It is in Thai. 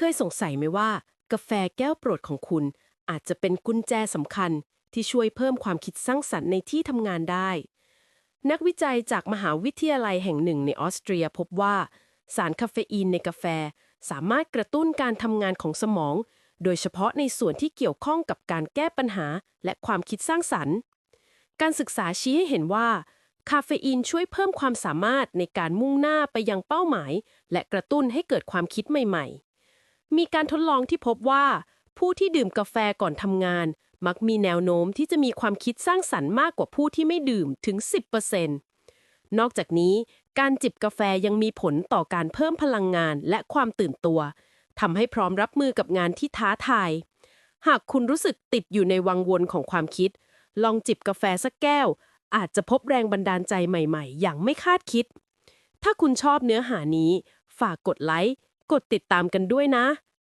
เคยสงสัยไหมว่า กาแฟแก้วโปรดของคุณ อาจจะเป็นกุญแจสำคัญที่ช่วยเพิ่มความคิดสร้างสรรค์ในที่ทำงานได้ นักวิจัยจากมหาวิทยาลัยแห่งหนึ่งในออสเตรียพบว่า สารคาเฟอีนในกาแฟ สามารถกระตุ้นการทำงานของสมอง โดยเฉพาะในส่วนที่เกี่ยวข้องกับการแก้ปัญหาและความคิดสร้างสรรค์ การศึกษาชี้ให้เห็นว่า คาเฟอีนช่วยเพิ่มความสามารถในการมุ่งหน้าไปยังเป้าหมาย และกระตุ้นให้เกิดความคิดใหม่ ๆ มีการทดลองที่พบว่า ผู้ที่ดื่มกาแฟก่อนทำงาน มักมีแนวโน้มที่จะมีความคิดสร้างสรรค์มากกว่าผู้ที่ไม่ดื่มถึง 10%นอกจากนี้ การจิบกาแฟยังมีผลต่อการเพิ่มพลังงานและความตื่นตัวทำให้พร้อมรับมือกับงานที่ท้าทาย หากคุณรู้สึกติดอยู่ในวังวนของความคิด ลองจิบกาแฟสักแก้ว อาจจะพบแรงบันดาลใจใหม่ ๆ อย่างไม่คาดคิด ถ้าคุณชอบเนื้อหานี้ ฝากกดไลค์ กดติดตามกันด้วยนะ